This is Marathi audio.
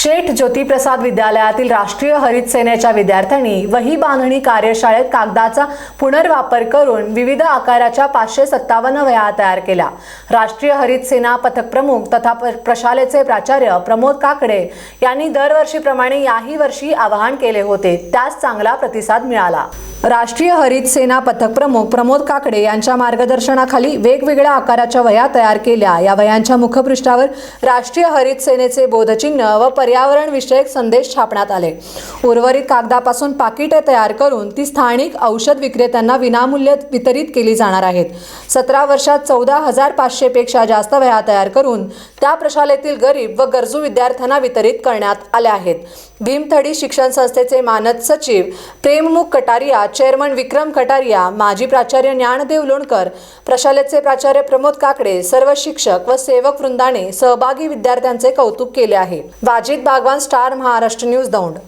शेठ ज्योतिप्रसाद विद्यालयातील राष्ट्रीय हरित सेनेच्या विद्यार्थ्यांनी वही बांधणी कार्यशाळेत कागदाचा पुनर्वापर करून विविध आकाराच्या पाचशे सत्तावन्न वह्या तयार केल्या. राष्ट्रीय हरित सेना पथक प्रमुख तथा प्रशालेचे प्राचार्य प्रमोद काकडे यांनी दरवर्षीप्रमाणे याही वर्षी आवाहन केले होते. त्यास चांगला प्रतिसाद मिळाला. राष्ट्रीय हरित सेना पथक प्रमुख प्रमोद काकडे यांच्या मार्गदर्शनाखाली वेगवेगळ्या आकाराच्या वह्या तयार केल्या. या वयांच्या मुखपृष्ठावर राष्ट्रीय हरित सेनेचे बोधचिन्ह व पर्यावरण विषयक संदेश छापण्यात आले. उर्वरित कागदापासून पाकिटे तयार करून ती स्थानिक औषध विक्रेत्यांना विनामूल्य वितरित केली जाणार आहेत. सतरा वर्षात चौदा हजार पाचशे पेक्षा जास्त वह्या तयार करून त्या प्रशालेतील गरीब व गरजू विद्यार्थ्यांना वितरित करण्यात आल्या आहेत. भीमथडी शिक्षण संस्थेचे मानद सचिव प्रेममुख कटारिया चेअरमन विक्रम कटारिया माजी प्राचार्य ज्ञानदेव लोणकर प्रशालेचे प्राचार्य प्रमोद काकडे सर्व शिक्षक व सेवक वृंदाने सहभागी विद्यार्थ्यांचे कौतुक केले आहे. Wajid Bagwan Star Maharashtra news Daund.